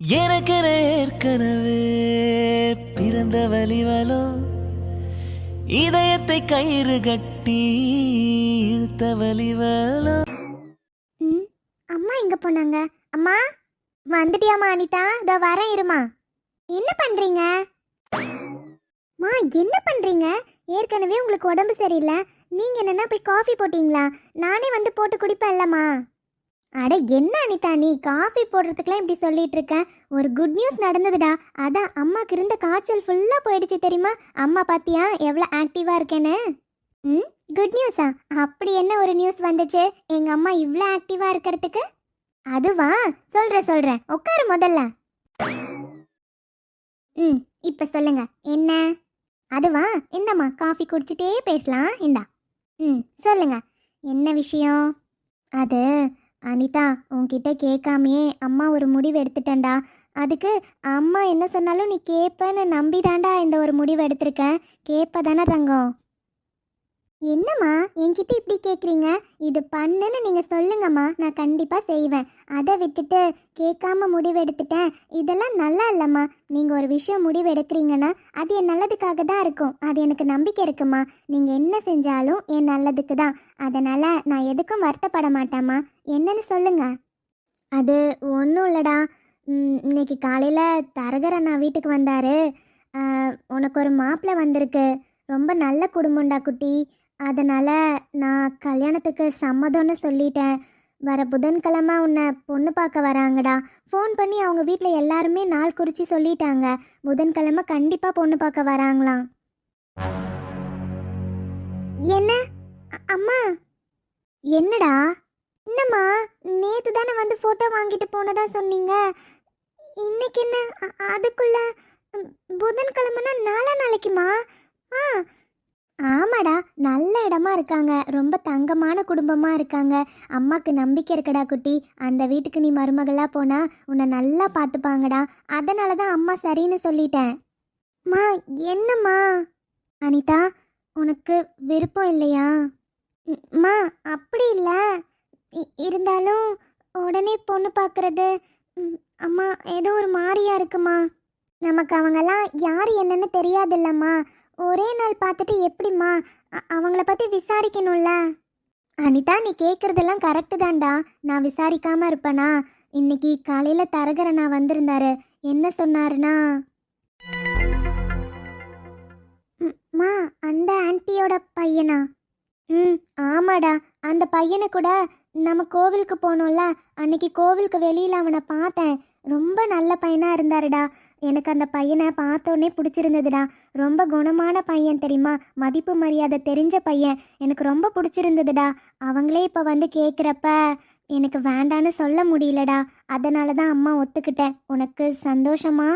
எனக்கு ஏற்கனவே பிறந்த வலிவலோ இதயத்தை கயிறு கட்டி இழுத்த வலிவலோ ம் அம்மா எங்க போனாங்க? அம்மா வந்துட்டியாம்மா அனிதா? இதோ வரேன் இருமா. என்ன பண்றீங்க? மா என்ன பண்றீங்க? ஏற்கனவே உங்களுக்கு உடம்பு சரியில்லை. நீங்க என்னன்னா போய் காஃபி போட்டீங்களா? நானே வந்து போட்டு குடிப்பேன்லம்மா. அட என்ன அனிதா நீ? காஃபி போடுறதுக்குலாம் இப்படி சொல்லிட்டு இருக்க ஒரு குட் நியூஸ் நடந்ததுடா. அதான் அம்மாக்கு இருந்த காய்ச்சல் ஃபுல்லாக போயிடுச்சு தெரியுமா? அம்மா பாத்தியா எவ்வளோ ஆக்டிவாக இருக்கேன்னு? ம் குட் நியூஸா அப்படி என்ன ஒரு நியூஸ் வந்துச்சு? எங்கள் அம்மா இவ்வளோ ஆக்டிவாக இருக்கிறதுக்கு? அதுவா? சொல்கிறேன் சொல்கிறேன் உட்காரு முதல்ல. ம் இப்போ சொல்லுங்க. என்ன? அதுவா? இந்தம்மா காஃபி குடிச்சிட்டே பேசலாம்? இந்தா. ம் சொல்லுங்க. என்ன விஷயம்? அது அனிதா உன்கிட்ட கேட்காமையே அம்மா ஒரு முடிவு எடுத்துட்டேன்டா. அதுக்கு அம்மா என்ன சொன்னாலும் நீ கேட்பேன்னு நம்பிதான்டா இந்த ஒரு முடிவு எடுத்திருக்கேன். கேட்ப தானே தங்கம்? என்னம்மா என்கிட்ட இப்படி கேட்குறீங்க இது பண்ணுன்னு நீங்கள் சொல்லுங்கம்மா. நான் கண்டிப்பாக செய்வேன். அதை விட்டுட்டு கேட்காம முடிவு எடுத்துட்டேன் இதெல்லாம் நல்லா இல்லைம்மா. நீங்கள் ஒரு விஷயம் முடிவு எடுக்கிறீங்கன்னா அது என் நல்லதுக்காக தான் இருக்கும். அது எனக்கு நம்பிக்கை இருக்குமா நீங்கள் என்ன செஞ்சாலும் என் நல்லதுக்கு தான். அதனால் நான் எதுக்கும் வருத்தப்பட மாட்டேம்மா. என்னன்னு சொல்லுங்க. அது ஒன்றும் இல்லைடா. இன்னைக்கு காலையில் தரகர் அண்ணா வீட்டுக்கு வந்தார். உனக்கு ஒரு மாப்பிள்ளை வந்திருக்கு. ரொம்ப நல்ல குடும்பம்டா குட்டி. அதனால் நான் கல்யாணத்துக்கு சம்மதம்னு சொல்லிட்டேன். வர புதன்கிழமை உன்னை பொண்ணு பார்க்க வராங்கடா. ஃபோன் பண்ணி அவங்க வீட்டில் எல்லாருமே நாள் குறித்து சொல்லிட்டாங்க. புதன்கிழமை கண்டிப்பாக பொண்ணு பார்க்க வராங்களாம். என்ன? அம்மா? என்னடா? என்னம்மா? நேற்று தானே வந்து ஃபோட்டோ வாங்கிட்டு போனதா சொன்னீங்க. இன்னைக்கு என்ன? அதுக்குள்ள புதன்கிழமைனா நாளா நாளைக்குமா? ஆ ஆமாடா நல்ல இடமா இருக்காங்க. ரொம்ப தங்கமான குடும்பமா இருக்காங்க. அம்மாக்கு நம்பிக்கை இருக்கடா குட்டி. அந்த வீட்டுக்கு நீ மருமகளா போனா உன்னை நல்லா பார்த்துப்பாங்கடா. அதனால தான் அம்மா சரின்னு சொல்லிட்டேன். மா என்னம்மா? அனிதா உனக்கு விருப்பம் இல்லையா? மா அப்படி இல்லை. இருந்தாலும் உடனே பொண்ணு பார்க்கறது ம், அம்மா ஏதோ ஒரு மாதிரியா இருக்குமா? நமக்கு அவங்கெல்லாம் யார் என்னன்னு தெரியாதுல்லம்மா. ஒரே நாள் பார்த்துட்டு எப்படிம்மா? அ- அவங்கள பற்றி விசாரிக்கணும்ல? அனிதா நீ கேட்குறதெல்லாம் கரெக்டு தான்டா. நான் விசாரிக்காம இருப்பேனா? இன்னைக்கு காலையில் தரகர நான் வந்திருந்தாரு. என்ன சொன்னாருன்னா? மா அந்த ஆன்ட்டியோட பையனா? ம் ஆமாடா. அந்த பையனை கூட நம்ம கோவிலுக்கு போனோம்ல. அன்னைக்கு கோவிலுக்கு வெளியில் அவனை பார்த்தேன். ரொம்ப நல்ல பையனாக இருந்தாருடா. எனக்கு அந்த பையனை பார்த்தோன்னே பிடிச்சிருந்ததுடா. ரொம்ப குணமான பையன் தெரியுமா? மதிப்பு மரியாதை தெரிஞ்ச பையன். எனக்கு ரொம்ப பிடிச்சிருந்ததுடா. அவங்களே இப்போ வந்து கேட்குறப்ப எனக்கு வேண்டான்னு சொல்ல முடியலடா. அதனால தான் அம்மா ஒத்துக்கிட்டேன். உனக்கு சந்தோஷமா?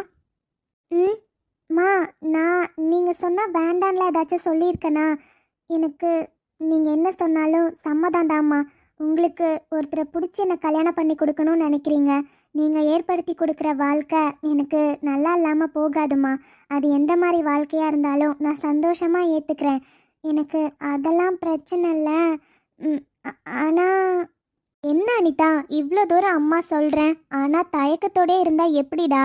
ம். மா நான் நீங்கள் சொன்னால் வேண்டான்ல ஏதாச்சும் சொல்லியிருக்கேனா? எனக்கு நீங்கள் என்ன சொன்னாலும் சம்மதம்தாம்மா உங்களுக்கு ஒருத்தரை பிடிச்சி என்னை கல்யாணம் பண்ணி கொடுக்கணும்னு நினைக்கிறீங்க. நீங்கள் ஏற்படுத்தி கொடுக்குற வாழ்க்கை எனக்கு நல்லா இல்லாமல் போகாதுமா அது எந்த மாதிரி வாழ்க்கையாக இருந்தாலும் நான் சந்தோஷமாக ஏற்றுக்கிறேன் எனக்கு அதெல்லாம் பிரச்சனை இல்லை. ஆனால் என்ன அனிதா இவ்வளோ தூரம் அம்மா சொல்கிறேன் ஆனால் தயக்கத்தோடே இருந்தால் எப்படிடா?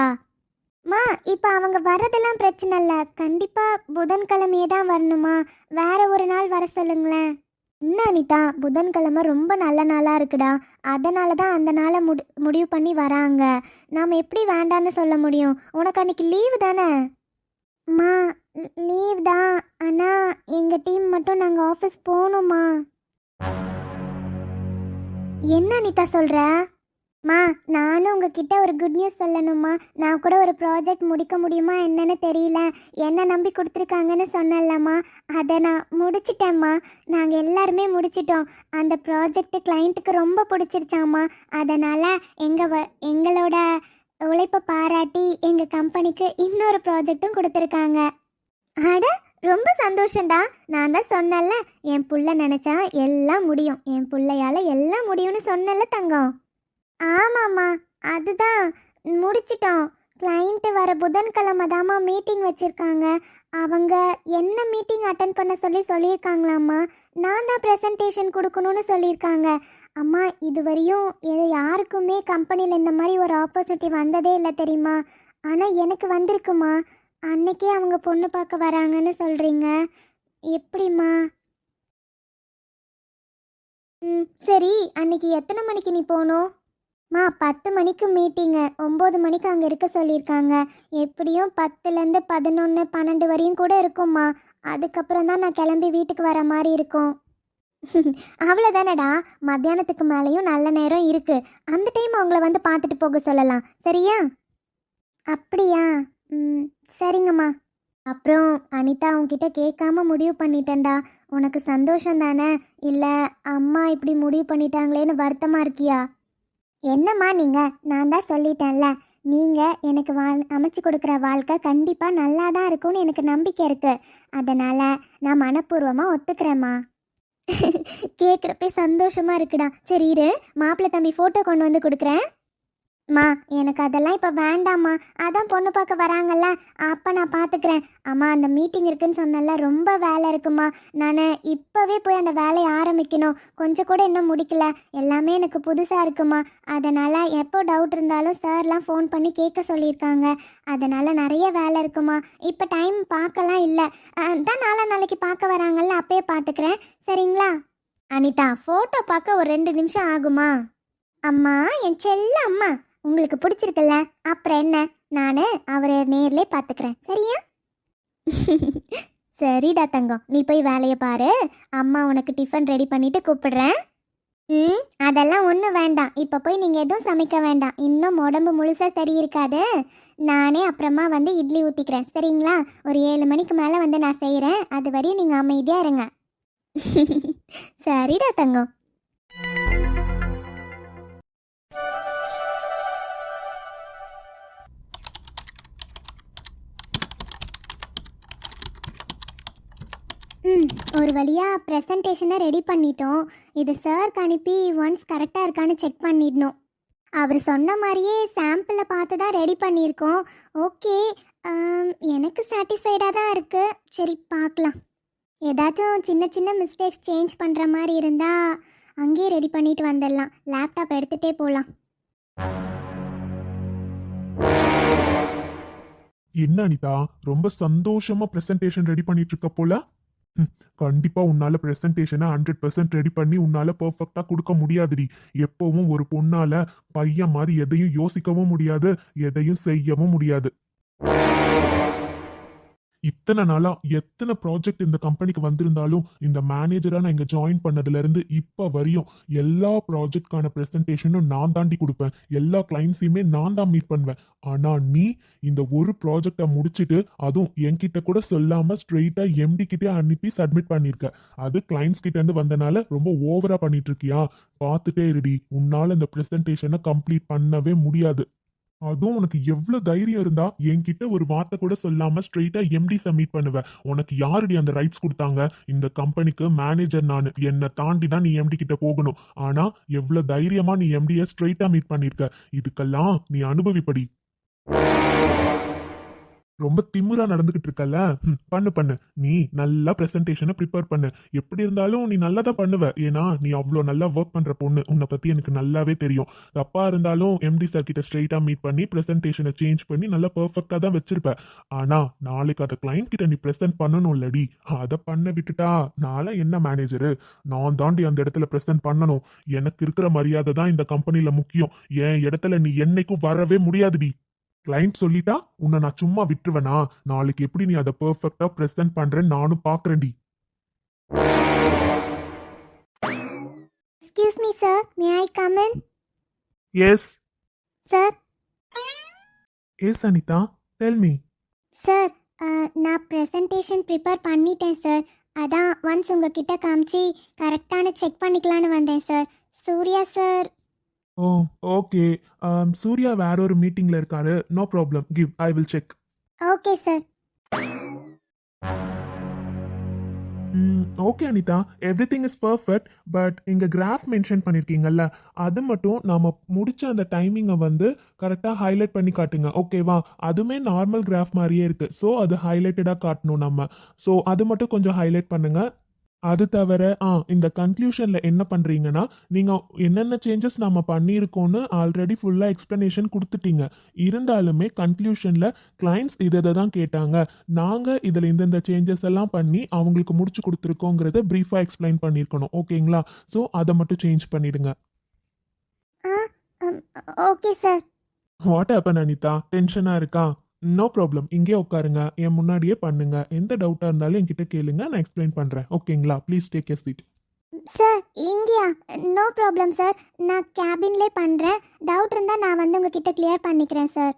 மா இப்போ அவங்க வர்றதெல்லாம் பிரச்சனை இல்லை. கண்டிப்பாக புதன்கிழமையே தான் வரணுமா? வேற ஒரு நாள் வர சொல்லுங்களேன். என்ன அனிதா புதன்கிழமை ரொம்ப நல்ல நாளாக இருக்குடா. அதனால தான் அந்த நாளை முடி முடிவு பண்ணி வராங்க. நாம் எப்படி வேண்டான்னு சொல்ல முடியும்? உனக்கு அன்னைக்கு லீவு தானே? மா லீவ் தான். ஆனால் எங்கள் டீம் மட்டும் நாங்கள் ஆஃபீஸ் போகணுமா? என்ன அனிதா சொல்கிற மா நானும் உங்ககிட்ட ஒரு குட் நியூஸ் சொல்லணும்மா. நான் கூட ஒரு ப்ராஜெக்ட் முடிக்க முடியுமா என்னன்னு தெரியல. என்ன நம்பி கொடுத்துருக்காங்கன்னு சொன்னல்லம்மா அதை நான் முடிச்சிட்டேம்மா. நாங்கள் எல்லாருமே முடிச்சிட்டோம். அந்த ப்ராஜெக்ட் கிளைண்ட்டுக்கு ரொம்ப பிடிச்சிருச்சாம்மா. அதனால் எங்கள் வ எங்களோட உழைப்பை பாராட்டி எங்கள் கம்பெனிக்கு இன்னொரு ப்ராஜெக்ட்டும் கொடுத்துருக்காங்க. அட ரொம்ப சந்தோஷம்டா. நான் தான் சொன்னேன்ல என் புள்ள நினச்சா எல்லாம் முடியும். என் பிள்ளையால எல்லாம் முடியும்னு சொன்னேன்ல தங்கம். ஆமாம்மா அதுதான். முடிச்சிட்டோம். கிளைண்ட்டு வர புதன்கிழமை தாம்மா மீட்டிங் வச்சுருக்காங்க. அவங்க என்ன மீட்டிங் அட்டன் பண்ண சொல்லி சொல்லியிருக்காங்களாம்மா? நான் தான் ப்ரெசன்டேஷன் கொடுக்கணும்னு சொல்லியிருக்காங்க. அம்மா இதுவரையும் யாருக்குமே கம்பெனியில் இந்த மாதிரி ஒரு ஆப்பர்ச்சுனிட்டி வந்ததே இல்லை தெரியுமா? ஆனால் எனக்கு வந்திருக்குமா? அன்னைக்கே அவங்க பொண்ணு பார்க்க வராங்கன்னு சொல்கிறீங்க எப்படிம்மா? ம் சரி அன்னைக்கு எத்தனை மணிக்கு நீ போகணும்? மா பத்து மணிக்கு மீட்டிங்கு. ஒம்பது மணிக்கு அங்கே இருக்க சொல்லியிருக்காங்க. எப்படியும் பத்துலேருந்து பதினொன்று பன்னெண்டு வரையும் கூட இருக்கும்மா. அதுக்கப்புறம் தான் நான் கிளம்பி வீட்டுக்கு வர மாதிரி இருக்கும். அவ்வளோதானடா மத்தியானத்துக்கு மேலேயும் நல்ல நேரம் இருக்குது அந்த டைம் அவங்கள வந்து பார்த்துட்டு போக சொல்லலாம். சரியா? அப்படியா? ம் சரிங்கம்மா. அப்புறம் அனிதா உன்கிட்ட கேட்காம முடிவு பண்ணிட்டேன்டா. உனக்கு சந்தோஷம் தானே? இல்லை அம்மா இப்படி முடிவு பண்ணிட்டாங்களேன்னு வருத்தமாக இருக்கியா? என்னம்மா நீங்கள் நான் தான் சொல்லிட்டேன்ல. நீங்கள் எனக்கு வாழ் அமைச்சு கொடுக்குற வாழ்க்கை கண்டிப்பாக நல்லா தான் இருக்கும்னு எனக்கு நம்பிக்கை இருக்குது அதனால் நான் மனப்பூர்வமாக ஒத்துக்கிறேம்மா. கேட்குறப்பே சந்தோஷமா இருக்குடா. சரி இரு. மாப்பிள்ளை தம்பி ஃபோட்டோ கொண்டு வந்து கொடுக்குறேன். மா எனக்கு அதெல்லாம் இப்போ வேண்டாம்மா. அதான் பொண்ணு பார்க்க வராங்கல்ல. அப்போ நான் பார்த்துக்கிறேன் அம்மா அந்த மீட்டிங் இருக்குன்னு சொன்னல ரொம்ப வேலை இருக்குமா. நான் இப்போவே போய் அந்த வேலையை ஆரம்பிக்கணும். கொஞ்சம் கூட இன்னும் முடிக்கல. எல்லாமே எனக்கு புதுசாக இருக்குமா. அதனால் எப்போ டவுட் இருந்தாலும் சார்லாம் ஃபோன் பண்ணி கேட்க சொல்லியிருக்காங்க. அதனால் நிறைய வேலை இருக்குமா. இப்போ டைம் பார்க்கலாம் இல்லை. தான் நாளா நாளைக்கு பார்க்க வராங்கல்ல அப்பயே பார்த்துக்கிறேன் சரிங்களா? அனிதா ஃபோட்டோ பார்க்க ஒரு ரெண்டு நிமிஷம் ஆகுமா? அம்மா என் செல்ல அம்மா. உங்களுக்கு பிடிச்சிருக்குல்ல? அப்புறம் என்ன? நான் அவரை நேர்லே பார்த்துக்கிறேன். சரியா? சரிடா தங்கம். நீ போய் வேலையை பாரு. அம்மா உனக்கு டிஃபன் ரெடி பண்ணிட்டு கூப்பிடுறேன். ம் அதெல்லாம் ஒன்றும் வேண்டாம். இப்போ போய் நீங்கள் எதுவும் சமைக்க வேண்டாம். இன்னும் உடம்பு முழுசாக சரி இருக்காது நானே அப்புறமா வந்து இட்லி ஊற்றிக்கிறேன் சரிங்களா? ஒரு ஏழு மணிக்கு மேலே வந்து நான் செய்கிறேன் அது வரையும் நீங்கள் அமைதியாக இருங்க. சரிடா தங்கம். ஒரு வழியாக ப்ரெசன்டேஷனை ரெடி பண்ணிட்டோம். இது சார்க்கு அனுப்பி ஒன்ஸ் கரெக்டாக இருக்கான்னு செக் பண்ணிடணும். அவர் சொன்ன மாதிரியே சாம்பிளை பார்த்து தான் ரெடி பண்ணியிருக்கோம். ஓகே எனக்கு சாட்டிஸ்ஃபைடாக தான் இருக்குது சரி பார்க்கலாம். ஏதாச்சும் சின்ன சின்ன மிஸ்டேக்ஸ் சேஞ்ச் பண்ணுற மாதிரி இருந்தால் அங்கேயே ரெடி பண்ணிட்டு வந்துடலாம். லேப்டாப் எடுத்துகிட்டே போகலாம் என்ன அனிதா? ரொம்ப சந்தோஷமா பிரசன்டேஷன் ரெடி பண்ணிட்டு இருக்க போல? கண்டிப்பா உன்னால பிரசன்டேஷனை ஹண்ட்ரட் பர்சன்ட் ரெடி பண்ணி உன்னால பெர்ஃபெக்டா கொடுக்க முடியாதுடி. எப்பவும் ஒரு பொண்ணால பையன் மாதிரி எதையும் யோசிக்கவும் முடியாது எதையும் செய்யவும் முடியாது. இத்தனை நாளா எத்தனை ப்ராஜெக்ட் இந்த கம்பெனிக்கு வந்திருந்தாலும் இந்த மேனேஜரா நான் இங்க ஜாயின் பண்ணதுல இருந்து இப்ப வரையும் எல்லா ப்ராஜெக்ட்கான பிரசன்டேஷனும் நான் தாண்டி கொடுப்பேன். எல்லா கிளைண்ட்ஸையுமே நான் தான் மீட் பண்ணுவேன். ஆனா நீ இந்த ஒரு ப்ராஜெக்டை முடிச்சிட்டு அதுவும் என்கிட்ட கூட சொல்லாம ஸ்ட்ரெயிட்டா எம்டி கிட்டே அனுப்பி சப்மிட் பண்ணிருக்க. அது கிளைண்ட்ஸ் கிட்ட இருந்து வந்தனால ரொம்ப ஓவரா பண்ணிட்டு இருக்கியா? பார்த்துட்டே இருடி. உன்னால இந்த பிரசன்டேஷனை கம்ப்ளீட் பண்ணவே முடியாது. அதுவும் உனக்கு எவ்வளவு தைரியம் இருந்தா என்கிட்ட ஒரு வார்த்தை கூட சொல்லாம ஸ்ட்ரெயிட்டா எம்டி சப்மிட் பண்ணுவ. உனக்கு யாருடி அந்த ரைட்ஸ் கொடுத்தாங்க? இந்த கம்பெனிக்கு மேனேஜர் நான். என்னை தாண்டி தான் நீ எம்டி கிட்ட போகணும். ஆனா எவ்வளவு தைரியமா நீ எம்டிய ஸ்ட்ரெயிட்டா மீட் பண்ணிருக்க. இதுக்கெல்லாம் நீ அனுபவிப்படி. ரொம்ப திமுறா நடந்துகிட்டு இருக்கல ம், பண்ணு பண்ணு. நீ நல்லா ப்ரெசன்டேஷனை ப்ரிப்பேர் பண்ணு. எப்படி இருந்தாலும் நீ நல்லா தான் பண்ணுவ. ஏன்னா நீ அவ்வளோ நல்லா ஒர்க் பண்ற பொண்ணு. உன்னை பத்தி எனக்கு நல்லாவே தெரியும். தப்பா இருந்தாலும் எம்டி சார் கிட்ட ஸ்ட்ரெயிட்டா மீட் பண்ணி ப்ரெசன்டேஷனை சேஞ்ச் பண்ணி நல்லா பெர்ஃபெக்டா தான் வச்சிருப்ப. ஆனா நாளைக்கு அதை கிளைண்ட் கிட்ட நீ பிரசன்ட் பண்ணணும்லடி. அதை பண்ண விட்டுட்டா நாளை என்ன மேனேஜரு நான் தாண்டி அந்த இடத்துல ப்ரெசென்ட் பண்ணணும். எனக்கு இருக்கிற மரியாதை தான் இந்த கம்பெனில முக்கியம். என் இடத்துல நீ என்னைக்கும் வரவே முடியாதுடி. கிளைண்ட் சொல்லிட்டா உன்னை நான் சும்மா விட்டுருவேனா? நாளைக்கு எப்படி நீ அதை பெர்ஃபெக்டா பிரசன்ட் பண்றேன்னு நானும் பாக்குறேன்டி excuse me sir may I come in yes sir yes Anita tell me sir நான் ப்ரெசன்டேஷன் ப்ரிப்பேர் பண்ணிட்டேன் சார் அதான் ஒன்ஸ் உங்ககிட்ட காமிச்சு கரெக்டான செக் பண்ணிக்கலான்னு வந்தேன் sir Surya sir oh okay. Surya வேற ஒரு மீட்டிங்ல இருக்காரு. No problem. Give I will check. Okay sir. Okay Anita. Everything is perfect but இங்கே கிராஃப் மென்ஷன் பண்ணியிருக்கீங்கல்ல அது மட்டும் நாம முடிச்ச அந்த டைமிங்கை வந்து கரெக்டாக ஹைலைட் பண்ணி காட்டுங்க. ஓகேவா அதுவுமே நார்மல் கிராஃப் மாதிரியே இருக்கு. ஸோ அது ஹைலைட்டடாக காட்டணும் நம்ம. ஸோ அது மட்டும் கொஞ்சம் ஹைலைட் பண்ணுங்க. அது தவிர ஆ இந்த கன்க்ளூஷனில் என்ன பண்ணுறீங்கன்னா நீங்கள் என்னென்ன சேஞ்சஸ் நம்ம பண்ணியிருக்கோன்னு ஆல்ரெடி ஃபுல்லாக எக்ஸ்ப்ளனேஷன் கொடுத்துட்டீங்க. இருந்தாலுமே கன்க்ளூஷனில் கிளைண்ட்ஸ் இதை இதை தான் கேட்டாங்க. நாங்கள் இதில் இந்தந்த சேஞ்சஸ் எல்லாம் பண்ணி அவங்களுக்கு முடிச்சு கொடுத்துருக்கோங்கிறத ப்ரீஃபாக எக்ஸ்பிளைன் பண்ணியிருக்கணும். ஓகேங்களா? ஸோ அதை மட்டும் சேஞ்ச் பண்ணிடுங்க. Okay sir. What happen Anitha டென்ஷனாக இருக்கா? நோ ப்ராப்ளம் இங்கே உட்காருங்க. என் முன்னாடியே பண்ணுங்க. எந்த டவுட்டாக இருந்தாலும் என்கிட்ட கேளுங்க. நான் எக்ஸ்பிளைன் பண்ணுறேன் ஓகேங்களா? Please take a seat sir இங்கேயா? நோ ப்ராப்ளம் சார் நான் கேபின்லே பண்ணுறேன் டவுட் இருந்தால் நான் வந்து உங்ககிட்ட கிளியர் பண்ணிக்கிறேன் சார்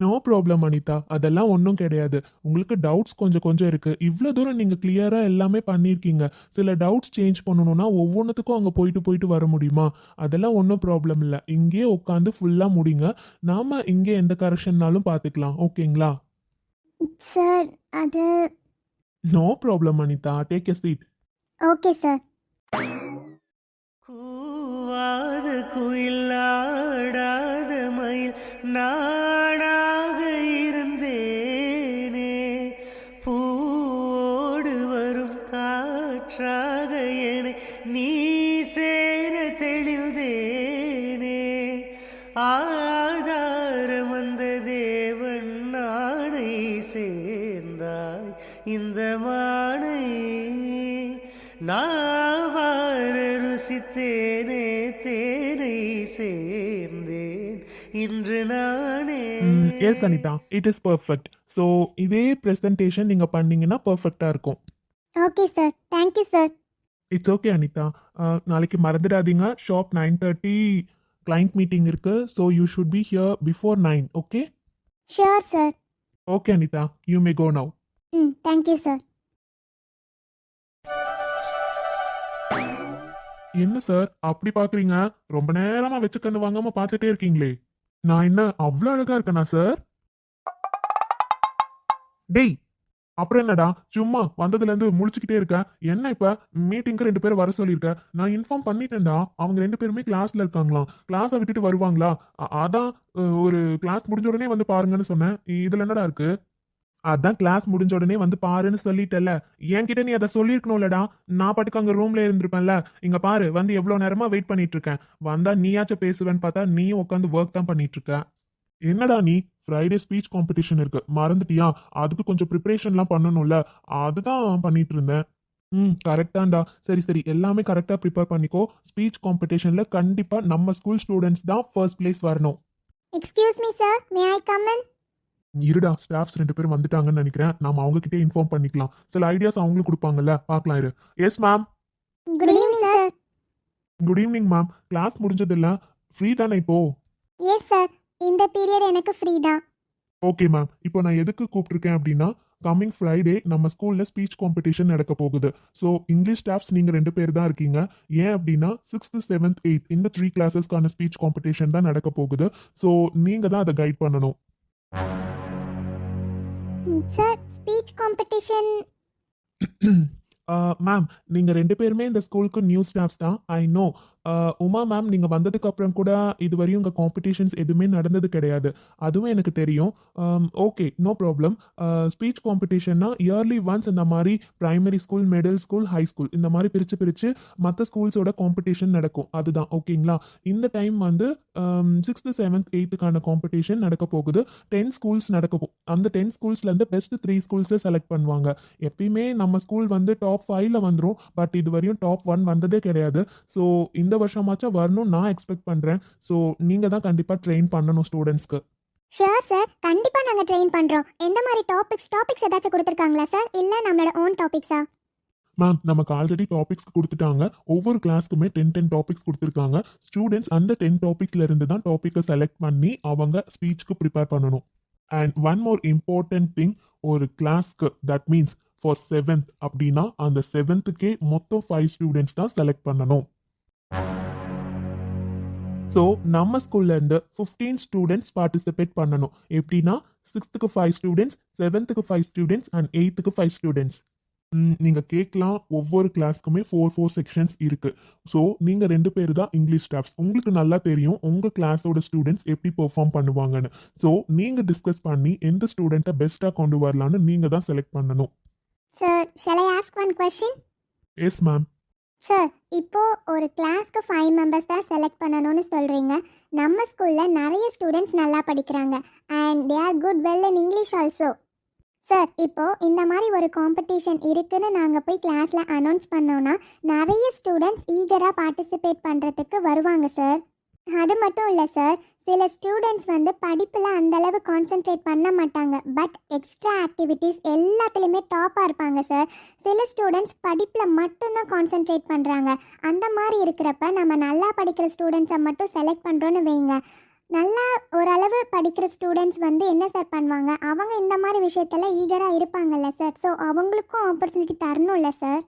நோ ப்ராப்ளம் அனிதா அதெல்லாம் ஒன்றும் கிடையாது. உங்களுக்கு டவுட்ஸ் கொஞ்சம் கொஞ்சம் இருக்கு. இவ்வளோ தூரம் நீங்கள் கிளியராக எல்லாமே பண்ணியிருக்கீங்க. சில டவுட்ஸ் சேஞ்ச் பண்ணணும்னா ஒவ்வொன்றுத்துக்கும் அங்கே போயிட்டு போயிட்டு வர முடியுமா? அதெல்லாம் ஒன்றும் ப்ராப்ளம் இல்லை. இங்கேயே உட்காந்து ஃபுல்லாக முடிங்க. நாம இங்கே எந்த கரெக்ஷன்னாலும் பார்த்துக்கலாம் ஓகேங்களா சார் அது no problem Anitha take a seat okay sir கூவாது குயிலாடாத மயில் நாடாக காற்றாக என நீ சேர தெளிவுதேனே. ஆதாரம் அந்த தேவன் நாணை சேர்ந்தாய் இந்த மானை. நாவார ருசித்தேனே தேனை சேர்ந்தேன் இன்று நானே. Yes Anitha it is perfect so இதே ப்ரெசன்டேஷன் நீங்கள் பண்ணீங்கன்னா பர்ஃபெக்டாக இருக்கும். Okay sir thank you sir it's okay Anitha நாளைக்கு மறந்துடாதீங்க. Sharp nine thirty client meeting இருக்கு. So you should be here before nine okay sure sir okay Anitha you may go now hmm thank you sir என்ன sir அப்படி பாக்குறீங்க? ரொம்ப நேரமா வச்சு கண்ணு வாங்காம பார்த்துட்டே இருக்கீங்களே. நான் என்ன அவ்வளோ அழகா இருக்கேனா சார் டேய் அப்புறம் என்னடா சும்மா வந்ததுல இருந்து முழிச்சுக்கிட்டே இருக்க? என்ன இப்ப? மீட்டிங்க்கு ரெண்டு பேரும் வர சொல்லியிருக்க. நான் இன்ஃபார்ம் பண்ணிட்டேன்டா. அவங்க ரெண்டு பேருமே கிளாஸ்ல இருக்காங்களாம். கிளாஸை விட்டுட்டு வருவாங்களா? அதான் ஒரு கிளாஸ் முடிஞ்ச உடனே வந்து பாருங்கன்னு சொன்னேன். இதுல என்னடா இருக்கு? அதான் கிளாஸ் முடிஞ்ச உடனே வந்து பாருன்னு சொல்லிட்டல என்கிட்ட நீ அதை சொல்லியிருக்கணும்லடா. நான் பாட்டுக்கு அங்க ரூம்ல இருந்திருப்பேன்ல. இங்க பாரு வந்து எவ்வளவு நேரமா வெயிட் பண்ணிட்டு இருக்கேன். வந்தா நீயாச்சும் பேசுவேன்னு பார்த்தா நீயும் உட்காந்து ஒர்க் தான் பண்ணிட்டு இருக்க. என்னடா நீ? ஃப்ரைடே ஸ்பீச் காம்படிஷன் இருக்கு. மறந்துட்டியா? அதுக்கு கொஞ்சம் ப்ரிப்பரேஷன்லாம் பண்ணணும்ல. அதுதான் பண்ணிட்டு இருந்தேன். ம் கரெக்ட் தான்டா. சரி சரி. எல்லாமே கரெக்டாக ப்ரிப்பேர் பண்ணிக்கோ. ஸ்பீச் காம்படிஷனில் கண்டிப்பாக நம்ம ஸ்கூல் ஸ்டூடெண்ட்ஸ் தான் ஃபர்ஸ்ட் பிளேஸ் வரணும். Excuse me sir may I come in இருடா. ஸ்டாஃப்ஸ் ரெண்டு பேரும் வந்துட்டாங்கன்னு நினைக்கிறேன். நாம அவங்க கிட்டே இன்ஃபார்ம் பண்ணிக்கலாம். சில ஐடியாஸ் அவங்களும் கொடுப்பாங்கல்ல. பார்க்கலாம் இரு. Yes ma'am good evening sir good evening ma'am class முடிஞ்சதில்ல free தானே இப்போ? எஸ் சார் இந்த பீரியட் எனக்கு ஃப்ரீ தான். ஓகே மேம் இப்போ நான் எதுக்கு கூப்பிட்டுருக்கேன் அப்படின்னா கம்மிங் ஃப்ரைடே நம்ம ஸ்கூலில் ஸ்பீச் காம்படிஷன் நடக்க போகுது. ஸோ இங்கிலீஷ் ஸ்டாஃப்ஸ் நீங்கள் ரெண்டு பேர் தான் இருக்கீங்க. ஏன் அப்படின்னா சிக்ஸ்த் செவன்த் எயித் இந்த த்ரீ கிளாஸஸ்க்கான ஸ்பீச் காம்படிஷன் தான் நடக்க போகுது. ஸோ நீங்கள் தான் அதை கைட் பண்ணணும். சார் ஸ்பீச் காம்படிஷன் மேம் நீங்கள் ரெண்டு பேருமே இந்த ஸ்கூலுக்கு நியூ ஸ்டாஃப்ஸ் தான். ஐ நோ உமா மேம் நீங்கள் வந்ததுக்கு அப்புறம் கூட இதுவரையும் உங்கள் காம்படிஷன்ஸ் எதுவுமே நடந்தது கிடையாது. அதுவும் எனக்கு தெரியும். ஓகே நோ ப்ராப்ளம் ஸ்பீச் காம்படிஷன்னா இயர்லி ஒன்ஸ் இந்த மாதிரி primary school middle school high school இந்த மாதிரி பிரித்து பிரித்து மற்ற ஸ்கூல்ஸோட காம்படிஷன் நடக்கும். அதுதான் ஓகேங்களா இந்த டைம் வந்து சிக்ஸ்த்து செவன்த் எயித்துக்கான காம்படிஷன் நடக்க போகுது. டென் ஸ்கூல்ஸ் நடக்கும் அந்த டென் ஸ்கூல்ஸ்லேருந்து பெஸ்ட் த்ரீ ஸ்கூல்ஸை செலக்ட் பண்ணுவாங்க. எப்பயுமே நம்ம ஸ்கூல் வந்து டாப் ஃபைவ்ல வந்துடும் பட் இது வரையும் டாப் ஒன் வந்ததே கிடையாது. ஸோ இந்த வருஷமாச்சும் வரணும் நான் எக்ஸ்பெக்ட் பண்ணுறேன் ஸோ நீங்கள் தான் கண்டிப்பாக ட்ரெயின் பண்ணணும் ஸ்டூடெண்ட்ஸ்க்கு ஷியோர் சார் கண்டிப்பாக நாங்கள் ட்ரெயின் பண்ணுறோம் எந்த மாதிரி டாபிக்ஸ் டாபிக்ஸ் ஏதாச்சும் கொடுத்துருக்காங்களா சார் இல்லை நம்மளோட ஓன் டாபிக்ஸா மேம் நமக்கு ஆல்ரெடி டாபிக்ஸ் கொடுத்துட்டாங்க. ஒவ்வொரு கிளாஸ்க்குமே டென் டென் டாபிக்ஸ் கொடுத்துருக்காங்க. ஸ்டூடெண்ட்ஸ் அந்த டென் டாபிக்ஸ்ல இருந்து தான் டாப்பிக்கை செலக்ட் பண்ணி அவங்க ஸ்பீச்சுக்கு ப்ரிப்பேர் பண்ணணும். And one more important thing ஒரு கிளாஸ்க்கு தட் மீன்ஸ் ஃபார் செவன்த் அப்படின்னா அந்த செவன்த்துக்கே மொத்தம் ஃபைவ் ஸ்டூடெண்ட்ஸ் தான் செலக்ட் பண்ணணும். ஸோ நம்ம ஸ்கூல்ல இருந்து ஃபிஃப்டீன் ஸ்டூடெண்ட்ஸ் பார்ட்டிசிபேட் பண்ணணும். எப்படின்னா சிக்ஸ்த்துக்கு ஃபைவ் ஸ்டூடெண்ட்ஸ் செவன்த்துக்கு ஃபைவ் ஸ்டூடெண்ட்ஸ் அண்ட் எயித்துக்கு ஃபைவ் ஸ்டூடெண்ட்ஸ் ம், நீங்க கேட்கலாம். ஒவ்வொரு கிளாஸ்க்குமே ஃபோர் ஃபோர் செக்ஷன்ஸ் இருக்கு. ஸோ நீங்க ரெண்டு பேர் தான் இங்கிலீஷ் ஸ்டாஃப்ஸ் உங்களுக்கு நல்லா தெரியும் உங்க கிளாஸோட ஸ்டூடெண்ட்ஸ் எப்படி பெர்ஃபார்ம் பண்ணுவாங்கன்னு. ஸோ நீங்க டிஸ்கஸ் பண்ணி எந்த ஸ்டூடெண்ட்டை பெஸ்ட்டாக கொண்டு வரலான்னு நீங்க தான் செலக்ட் பண்ணணும். Sir shall I ask one question yes ma'am sir இப்போ ஒரு கிளாஸ்க்கு ஃபைவ் மெம்பர்ஸ் தான் செலக்ட் பண்ணணும்னு சொல்கிறீங்க நம்ம ஸ்கூலில் நிறைய ஸ்டூடெண்ட்ஸ் நல்லா படிக்கிறாங்க. And they are good well in English also sir இப்போ இந்த மாதிரி ஒரு காம்படிஷன் இருக்குன்னு நாங்கள் போய் கிளாஸில் அனௌன்ஸ் பண்ணோன்னா நிறைய ஸ்டூடெண்ட்ஸ் ஈகராக பார்ட்டிசிபேட் பண்ணுறதுக்கு வருவாங்க சார் அது மட்டும் இல்லை சார் சில ஸ்டூடெண்ட்ஸ் வந்து படிப்பில் அந்தளவு கான்சென்ட்ரேட் பண்ண மாட்டாங்க. பட் எக்ஸ்ட்ரா ஆக்டிவிட்டீஸ் எல்லாத்துலேயுமே டாப்பாக இருப்பாங்க சார் சில ஸ்டூடெண்ட்ஸ் படிப்பில் மட்டும்தான் கான்சென்ட்ரேட் பண்ணுறாங்க அந்த மாதிரி இருக்கிறப்ப நம்ம நல்லா படிக்கிற ஸ்டூடெண்ட்ஸை மட்டும் செலக்ட் பண்ணுறோன்னு வைங்க. நல்லா ஓரளவு படிக்கிற ஸ்டூடெண்ட்ஸ் வந்து என்ன சார் பண்ணுவாங்க? அவங்க இந்த மாதிரி விஷயத்தெல்லாம் ஈகராக இருப்பாங்கல்ல சார் ஸோ அவங்களுக்கும் ஆப்பர்ச்சுனிட்டி தரணும்ல சார்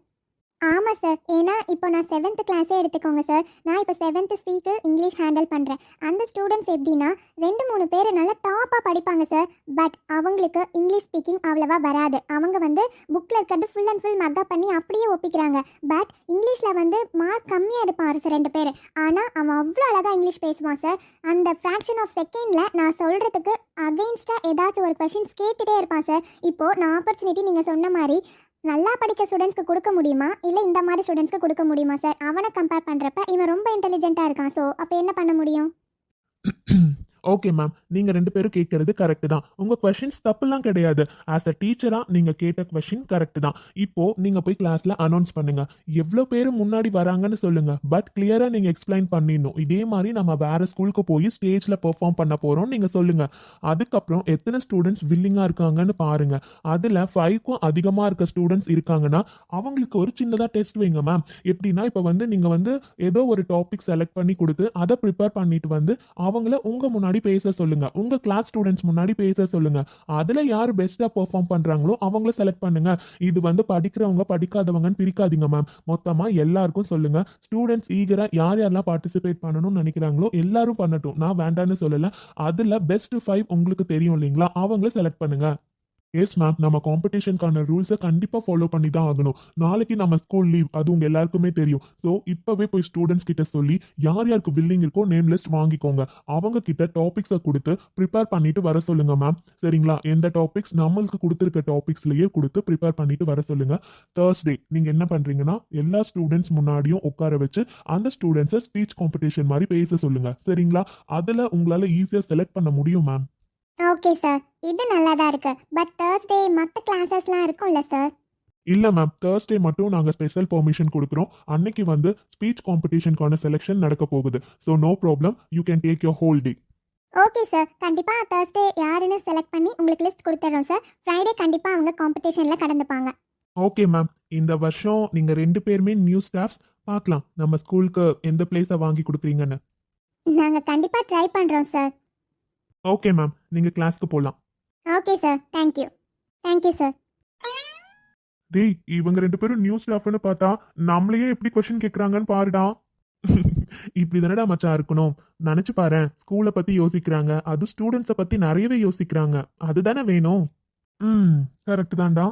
ஆமாம் சார் ஏன்னா இப்போ நான் செவன்த் கிளாஸே எடுத்துக்கோங்க சார் நான் இப்போ செவன்த்து சிக்கு இங்கிலீஷ் ஹேண்டில் பண்ணுறேன் அந்த ஸ்டூடெண்ட்ஸ் எப்படின்னா ரெண்டு மூணு பேர் நல்லா டாப்பாக படிப்பாங்க சார் பட் அவங்களுக்கு இங்கிலீஷ் ஸ்பீக்கிங் அவ்வளோவா வராது. அவங்க வந்து புக்கில் இருக்கிறது ஃபுல் அண்ட் ஃபுல் மக்கப் பண்ணி அப்படியே ஒப்பிக்கிறாங்க. பட் இங்கிலீஷில் வந்து மார்க் கம்மியாக எடுப்பான் சார் ரெண்டு பேர். ஆனால் அவன் அவ்வளோ அழகாக இங்கிலீஷ் பேசுவான் சார் அந்த ஃப்ராக்ஷன் ஆஃப் செகண்டில் நான் சொல்கிறதுக்கு அகெயின்ஸ்டாக ஏதாச்சும் ஒரு கொஷின்ஸ் கேட்டுகிட்டே இருப்பான் சார் இப்போது நான் ஆப்பர்ச்சுனிட்டி நீங்கள் சொன்ன மாதிரி நல்லா படிக்க ஸ்டூடெண்ட்ஸ்க்கு கொடுக்க முடியுமா? இல்லை இந்த மாதிரி ஸ்டூடெண்ட்ஸ்க்கு கொடுக்க முடியுமா சார் அவனை கம்பேர் பண்ணுறப்ப இவன் ரொம்ப இன்டெலிஜென்ட்டாக இருக்கான் ஸோ அப்போ என்ன பண்ண முடியும்? ஓகே மேம் நீங்க ரெண்டு பேரும் கேட்கறது கரெக்ட் தான். உங்க கொஷின்ஸ் தப்புலாம் கிடையாது. ஆஸ் அ டீச்சரா நீங்க கேட்ட கொஷின் கரெக்ட் தான். இப்போ நீங்க போய் கிளாஸ்ல அனௌன்ஸ் பண்ணுங்க. எவ்வளவு பேர் முன்னாடி வராங்கன்னு சொல்லுங்க. பட் கிளியரா நீங்க எக்ஸ்பிளைன் பண்ணிடணும். இதே மாதிரி நம்ம வேற ஸ்கூலுக்கு போய் ஸ்டேஜ்ல பெர்ஃபார்ம் பண்ண போறோம் நீங்க சொல்லுங்க. அதுக்கப்புறம் எத்தனை ஸ்டூடெண்ட்ஸ் வில்லிங்கா இருக்காங்கன்னு பாருங்க. அதுல ஃபைவ்க்கும் அதிகமா இருக்க ஸ்டூடெண்ட்ஸ் இருக்காங்கன்னா அவங்களுக்கு ஒரு சின்னதா டெஸ்ட் வைங்க மேம் எப்படின்னா இப்போ வந்து நீங்க வந்து ஏதோ ஒரு டாபிக் செலக்ட் பண்ணி கொடுத்து அதை ப்ரிப்பேர் பண்ணிட்டு வந்து அவங்கள உங்க முன்னாடி பேச சொல்லுங்க. உங்க கிளாஸ் ஸ்டூடெண்ட்ஸ் முன்னாடி பேச சொல்லுங்க. அதுல யார் பெஸ்டா பெர்ஃபார்ம் பண்றாங்களோ அவங்கள செலக்ட் பண்ணுங்க. இது வந்து படிக்கிறவங்க படிக்காதவங்கன்னு பிரிக்காதீங்க மேம் மொத்தமா எல்லாருக்கும் சொல்லுங்க. ஸ்டூடெண்ட்ஸ் ஈகரா யார் யாரெல்லாம் பார்ட்டிசிபேட் பண்ணணும்னு நினைக்கிறாங்களோ எல்லாரும் பண்ணட்டும். நான் வேண்டான்னு சொல்லல. அதுல பெஸ்ட் ஃபைவ் உங்களுக்கு தெரியும் இல்லைங்களா? அவங்கள செலக்ட் பண்ணுங்க. எஸ் மேம் நம்ம காம்படிஷனுக்கான ரூல்ஸை கண்டிப்பாக ஃபாலோ பண்ணி தான் ஆகணும். நாளைக்கு நம்ம ஸ்கூல் லீவ் அது உங்க எல்லாருக்குமே தெரியும். ஸோ இப்போவே போய் ஸ்டூடெண்ட்ஸ் கிட்ட சொல்லி யார் யாருக்கு வில்லிங் இருக்கோ நேம் லிஸ்ட் வாங்கிக்கோங்க. அவங்க கிட்ட டாபிக்ஸை கொடுத்து ப்ரிப்பேர் பண்ணிட்டு வர சொல்லுங்க மேம் சரிங்களா? எந்த டாபிக்ஸ் நம்மளுக்கு கொடுத்துருக்க டாபிக்ஸ்லயே கொடுத்து ப்ரிப்பேர் பண்ணிட்டு வர சொல்லுங்க. தேர்ஸ்டே நீங்க என்ன பண்றீங்கன்னா எல்லா ஸ்டூடெண்ட்ஸ் முன்னாடியும் உட்கார வச்சு அந்த ஸ்டூடெண்ட்ஸை ஸ்பீச் காம்படிஷன் மாதிரி பேச சொல்லுங்க. சரிங்களா? அதில் உங்களால ஈஸியாக செலக்ட் பண்ண முடியும் மேம் ஓகே சார். இது நல்லா தான் இருக்கு. பட் தேர்ஸ்டே மற்ற கிளாஸஸ்லாம் இருக்கும்ல சார்? இல்ல மேம் தேர்ஸ்டே மட்டும் நாங்க ஸ்பெஷல் பெர்மிஷன் கொடுக்குறோம். அன்னைக்கு வந்து ஸ்பீச் காம்படிஷனுக்கான செலெக்ஷன் நடக்க போகுது. So no problem you can take your whole day okay sir. கண்டிப்பாக தேர்ஸ்டே யாருன்னு செலக்ட் பண்ணி உங்களுக்கு லிஸ்ட் கொடுத்துட்றோம் சார். ஃப்ரைடே கண்டிப்பாக அவங்க காம்படிஷனில் கடந்துப்பாங்க ஓகே மேம் இந்த வருஷம் நீங்க ரெண்டு பேருமே நியூ ஸ்டாஃப்ஸ் பார்க்கலாம். நம்ம ஸ்கூலுக்கு எந்த பிளேஸை வாங்கி கொடுக்குறீங்கன்னு. நாங்கள் கண்டிப்பாக ட்ரை பண்ணுறோம் சார். ஓகே மேம் நீங்க கிளாஸ்க்கு போகலாம் okay sir thank you thank you sir டேய் இவங்க ரெண்டு பேரும் நியூ ஸ்டாஃப்னு பார்த்தா நம்மளையே எப்படி கொஸ்டின் கேட்குறாங்கன்னு பாருடா. இப்படி தானடா மச்சான் இருக்கணும். நினைச்சு பாரு ஸ்கூலை பத்தி யோசிக்கிறாங்க. அது ஸ்டூடெண்ட்ஸை பத்தி நிறையவே யோசிக்கிறாங்க. அதுதானே வேணும். ம் கரெக்ட் தான்டா.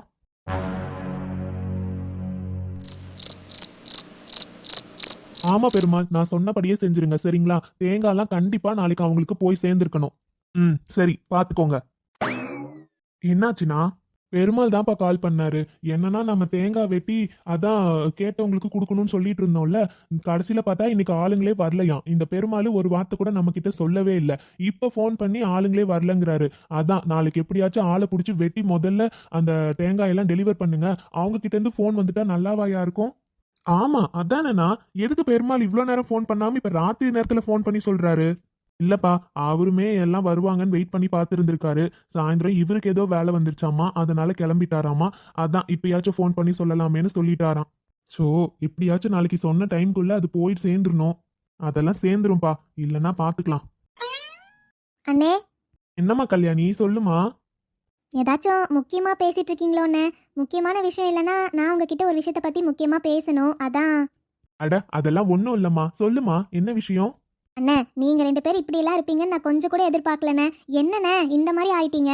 ஆமா பெருமாள். நான் சொன்னபடியே செஞ்சிருங்க சரிங்களா? தேங்காய்லாம் கண்டிப்பா நாளைக்கு அவங்களுக்கு போய் சேர்ந்துருக்கணும். ம் சரி பார்த்துக்கோங்க என்னாச்சுன்னா பெருமாள் தான்ப்பா கால் பண்ணாரு. என்னன்னா நம்ம தேங்காய் வெட்டி அதான் கேட்டவங்களுக்கு கொடுக்கணும்னு சொல்லிட்டு இருந்தோம்ல கடைசியில பார்த்தா இன்னைக்கு ஆளுங்களே வரலையாம் இந்த பெருமாள் ஒரு வார்த்தை கூட நம்ம கிட்ட சொல்லவே இல்லை. இப்ப ஃபோன் பண்ணி ஆளுங்களே வரலங்கிறாரு. அதான் நாளைக்கு எப்படியாச்சும் ஆளை பிடிச்சி வெட்டி முதல்ல அந்த தேங்காய் எல்லாம் டெலிவர் பண்ணுங்க. அவங்க கிட்ட இருந்து ஃபோன் வந்துட்டா நல்லாவாயா இருக்கும்? ஆமா அதானேண்ணா. எதுக்கு பெருமாள் இவ்வளோ நேரம் ஃபோன் பண்ணாம இப்ப ராத்திரி நேரத்துல ஃபோன் பண்ணி சொல்றாரு? இல்லப்பா அவருமே எல்லாம் வருவாங்கன்னு வெயிட் பண்ணி பார்த்துருந்துருக்காரு. சாயந்தரம் இவருக்கு ஏதோ வேலை வந்துருச்சாமா? அதனால கிளம்பிட்டாராமா? அதான் இப்பயாச்சும் ஃபோன் பண்ணி சொல்லலாமேன்னு சொல்லிட்டாராம். ஸோ இப்படியாச்சும் நாளைக்கு சொன்ன டைம்குள்ள அது போயிட்டு சேர்ந்துடணும் அதெல்லாம் சேர்ந்துரும்பா. இல்லைன்னா பார்த்துக்கலாம். அண்ணே? என்னம்மா கல்யாணி சொல்லுமா? ஏதாச்சும் முக்கியமாக பேசிட்டு இருக்கீங்களோண்ணே முக்கியமான விஷயம் இல்லைன்னா நான் உங்ககிட்ட ஒரு விஷயத்தை பற்றி முக்கியமாக பேசணும். அதான். அட அதெல்லாம் ஒன்றும் இல்லைம்மா. சொல்லுமா என்ன விஷயம்? அண்ணே நீங்கள் ரெண்டு பேரும் இப்படியெல்லாம் இருப்பீங்கன்னு நான் கொஞ்சம் கூட எதிர்பார்க்கலண்ணே. என்னண்ணே இந்த மாதிரி ஆயிட்டீங்க?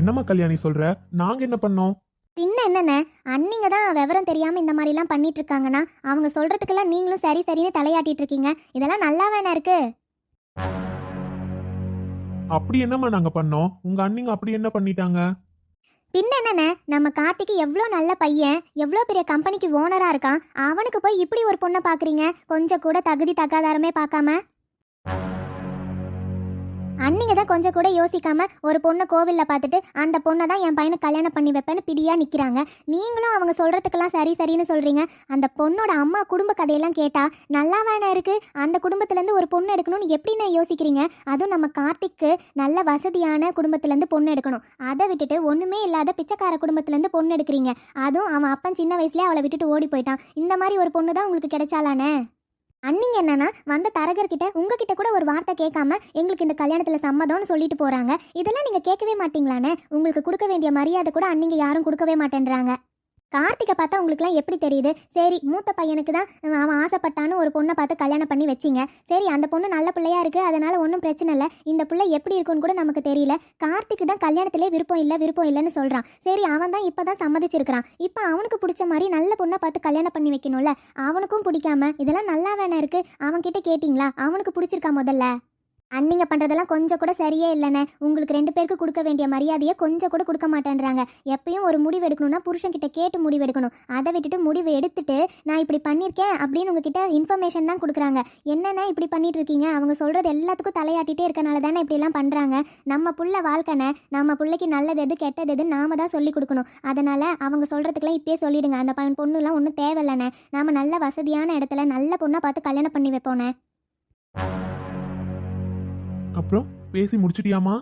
என்னம்மா கல்யாணி சொல்ற? நாங்க என்ன பண்ணோம்? பின்ன என்னண்ணே அண்ணிங்க தான் விவரம் தெரியாம இந்த மாதிரிலாம் பண்ணிட்டு இருக்காங்கன்னா அவங்க சொல்றதுக்கெல்லாம் நீங்களும் சரி சரின்னு தலையாட்டிட்டு இருக்கீங்க இதெல்லாம் நல்லா வேணா இருக்கு. அப்படி என்னம்மா நாங்க பண்ணோம்? உங்க அண்ணிங்க அப்படி என்ன பண்ணிட்டாங்க? பின்ன நம்ம கார்த்திக்கு எவ்வளோ நல்ல பையன் எவ்வளோ பெரிய கம்பெனிக்கு ஓனராக இருக்கான் அவனுக்கு போய் இப்படி ஒரு பொண்ணை பார்க்குறீங்க? கொஞ்சம் கூட தகுதி தகாதாரமே பார்க்காம? அன்னிங்க தான் கொஞ்சம் கூட யோசிக்காம ஒரு பொண்ணை கோவில்ல பார்த்துட்டு அந்த பொண்ணை தான் என் பையனை கல்யாணம் பண்ணி வைப்பேன்னு பிடியா நிற்கிறாங்க நீங்களும் அவங்க சொல்றதுக்கெல்லாம் சரி சரின்னு சொல்றீங்க. அந்த பொண்ணோட அம்மா குடும்ப கதையெல்லாம் கேட்டா நல்லா வேணா இருக்கு? அந்த குடும்பத்துலேருந்து ஒரு பொண்ணு எடுக்கணும்னு எப்படி நான் யோசிக்கிறீங்க? அதுவும் நம்ம கார்த்திக்கு நல்ல வசதியான குடும்பத்துலேருந்து பொண்ணு எடுக்கணும். அதை விட்டுட்டு ஒன்றுமே இல்லாத பிச்சைக்கார குடும்பத்துலேருந்து பொண்ணு எடுக்கிறீங்க. அதுவும் அவன் அப்பன் சின்ன வயசுலேயே அவளை விட்டுட்டு ஓடி போயிட்டான். இந்த மாதிரி ஒரு பொண்ணு தான் உங்களுக்கு கிடைச்சாலானே? அன்னிங்க என்னன்னா வந்த தரகர்கிட்ட உங்ககிட்ட கூட ஒரு வார்த்தை கேட்காம எங்களுக்கு இந்த கல்யாணத்துல சம்மதம்னு சொல்லிட்டு போறாங்க. இதெல்லாம் நீங்க கேட்கவே மாட்டீங்களானே? உங்களுக்கு கொடுக்க வேண்டிய மரியாதை கூட அன்னிங்க யாரும் கொடுக்கவே மாட்டேன்றாங்க. கார்த்திகை பார்த்தா உங்களுக்குலாம் எப்படி தெரியுது? சரி மூத்த பையனுக்கு தான் அவன் ஆசைப்பட்டான்னு ஒரு பொண்ணை பார்த்து கல்யாணம் பண்ணி வச்சிங்க. சரி அந்த பொண்ணு நல்ல பிள்ளையா இருக்குது அதனால் ஒன்றும் பிரச்சனை இல்லை. இந்த பிள்ளை எப்படி இருக்குன்னு கூட நமக்கு தெரியல. கார்த்திக்கு தான் கல்யாணத்திலே விருப்பம் இல்லை விருப்பம் இல்லைன்னு சொல்கிறான் சரி அவன் தான் இப்போ தான் சம்மதிச்சிருக்கிறான். இப்போ அவனுக்கு பிடிச்ச மாதிரி நல்ல பொண்ணை பார்த்து கல்யாணம் பண்ணி வைக்கணும்ல? அவனுக்கும் பிடிக்காம? இதெல்லாம் நல்லா வேணா இருக்குது அவன்கிட்ட கேட்டிங்களா? அவனுக்கு பிடிச்சிருக்கா முதல்ல? அன்னிங்க பண்ணுறதெல்லாம் கொஞ்சம் கூட சரியே இல்லைண்ணே. உங்களுக்கு ரெண்டு பேருக்கு கொடுக்க வேண்டிய மரியாதையை கொஞ்சம் கூட கொடுக்க மாட்டேன்றாங்க. எப்பயும் ஒரு முடிவு எடுக்கணும்னா புருஷன் கிட்ட கேட்டு முடிவு எடுக்கணும். அதை விட்டுட்டு முடிவு எடுத்துட்டு நான் இப்படி பண்ணியிருக்கேன் அப்படின்னு உங்ககிட்ட இன்ஃபர்மேஷன் தான் கொடுக்குறாங்க. என்னென்ன இப்படி பண்ணிட்டு இருக்கீங்க அவங்க சொல்கிறது எல்லாத்துக்கும் தலையாட்டிட்டே இருக்கனால தானே இப்படிலாம் பண்ணுறாங்க நம்ம புள்ள வாழ்க்கைண்ணே நம்ம பிள்ளைக்கு நல்லது எது கெட்டது எது நாம தான் சொல்லி கொடுக்கணும். அதனால் அவங்க சொல்கிறதுக்குலாம் இப்பயே சொல்லிடுங்க. அந்த பையன் பொண்ணுலாம் ஒன்றும் தேவையில்லைண்ணே. நாம நல்ல வசதியான இடத்துல நல்ல பொண்ணை பார்த்து கல்யாணம் பண்ணி வைப்போண்ணே அப்புறம் பேசி முடிச்சிட்டியாமா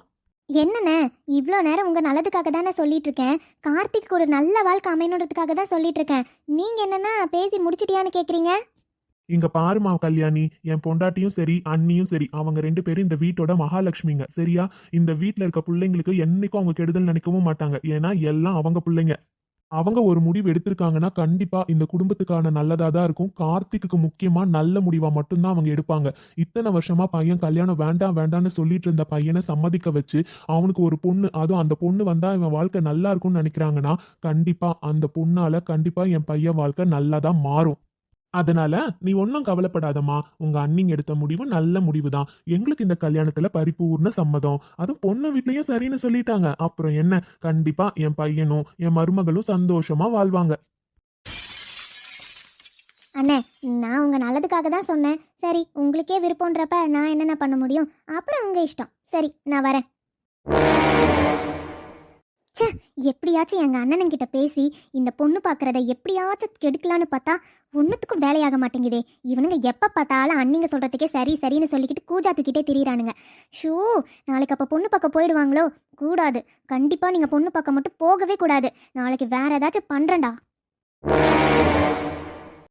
என்னண்ணே இவ்வளோ நேரம் உங்கள் நல்லதுக்காக தானே சொல்லிட்டு இருக்கேன் கார்த்திக் ஒரு நல்ல வாழ்க்கை அமையணுன்றதுக்காக தான் சொல்லிட்டு இருக்கேன் நீங்கள் என்னன்னா பேசி முடிச்சிட்டியான்னு கேட்குறீங்க இங்க பாருமா கல்யாணி என் பொண்டாட்டியும் சரி அண்ணியும் சரி அவங்க ரெண்டு பேரும் இந்த வீட்டோட மகாலட்சுமிங்க சரியா? இந்த வீட்ல இருக்க பிள்ளைங்களுக்கு என்னைக்கும் அவங்க கெடுதல் நினைக்கவும் மாட்டாங்க. ஏன்னா எல்லாம் அவங்க பிள்ளைங்க. அவங்க ஒரு முடிவு எடுத்திருக்காங்கன்னா கண்டிப்பா இந்த குடும்பத்துக்கான நல்லதா தான் இருக்கும். கார்த்திக்கு முக்கியமா நல்ல முடிவா மட்டும்தான் அவங்க எடுப்பாங்க. இத்தனை வருஷமா பையன் கல்யாணம் வேண்டாம் வேண்டாம்னு சொல்லிட்டு இருந்த பையனை சம்மதிக்க வச்சு அவனுக்கு ஒரு பொண்ணு அதுவும் அந்த பொண்ணு வந்தா இவன் வாழ்க்கை நல்லா இருக்கும்னு நினைக்கிறாங்கன்னா கண்டிப்பா அந்த பொண்ணால கண்டிப்பா என் பையன் வாழ்க்கை தான் மாறும். அதனால நீ ஒன்றும் கவலைப்படாதம்மா. உங்க அண்ணிங்க எடுத்த முடிவு நல்ல முடிவு தான் எங்களுக்கு இந்த கல்யாணத்துல பரிபூர்ண சம்மதம். அதுவும் பொண்ணு வீட்லயும் சரின்னு சொல்லிட்டாங்க. அப்புறம் என்ன? கண்டிப்பா என் பையனும் என் மருமகளும் சந்தோஷமா வாழ்வாங்க. அண்ணே நான் உங்கள் நல்லதுக்காக தான் சொன்னேன். சரி உங்களுக்கே விருப்பம்ன்றப்ப நான் என்னென்ன பண்ண முடியும்? அப்புறம் உங்கள் இஷ்டம். சரி நான் வரேன். ச்சே எப்படியாச்சும் எங்கள் அண்ணனுங்கிட்ட பேசி இந்த பொண்ணு பார்க்குறத எப்படியாச்சும் கெடுக்கலான்னு பார்த்தா ஒன்றுத்துக்கும் வேலையாக மாட்டேங்குதே. இவனுங்க எப்போ பார்த்தாலும் அண்ணிங்க சொல்கிறதுக்கே சரி சரின்னு சொல்லிக்கிட்டு கூஜா தூக்கிட்டே திரியிறானுங்க. ஷூ நாளைக்கு அப்போ பொண்ணு பார்க்க போயிடுவாங்களோ? கூடாது. கண்டிப்பாக நீங்கள் பொண்ணு பார்க்க மட்டும் போகவே கூடாது. நாளைக்கு வேற ஏதாச்சும் பண்ணுறேன்டா